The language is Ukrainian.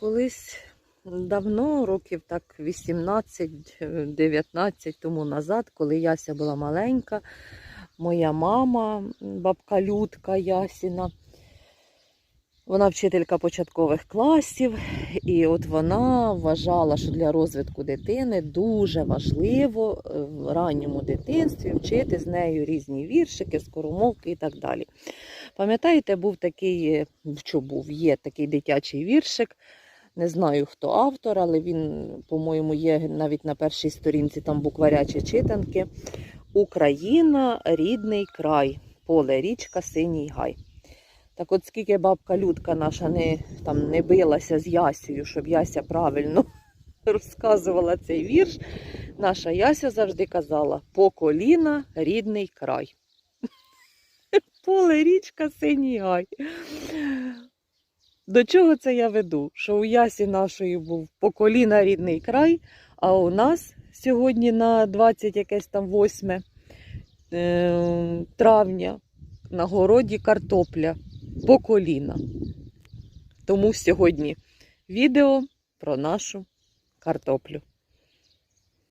Колись давно, років так 18-19 тому назад, коли Яся була маленька, моя мама, бабка Людка Ясіна, вона вчителька початкових класів, і от вона вважала, що для розвитку дитини дуже важливо е, в ранньому дитинстві вчити з нею різні віршики, скоромовки і так далі. Пам'ятаєте, був такий, е, що був, є такий дитячий віршик. Не знаю, хто автор, але він, по-моєму, є навіть на першій сторінці там букваря чи читанки. Україна, рідний край, поле, річка, синій гай. Так от скільки бабка Людка наша не, там, не билася з Ясею, щоб Яся правильно розказувала цей вірш, наша Яся завжди казала: по коліна рідний край. Поле, річка, синій гай. До чого це я веду? Що у Ясі нашої був по коліна рідний край, а у нас сьогодні на 20 якесь там 8 е, травня на городі картопля по коліна. Тому сьогодні відео про нашу картоплю.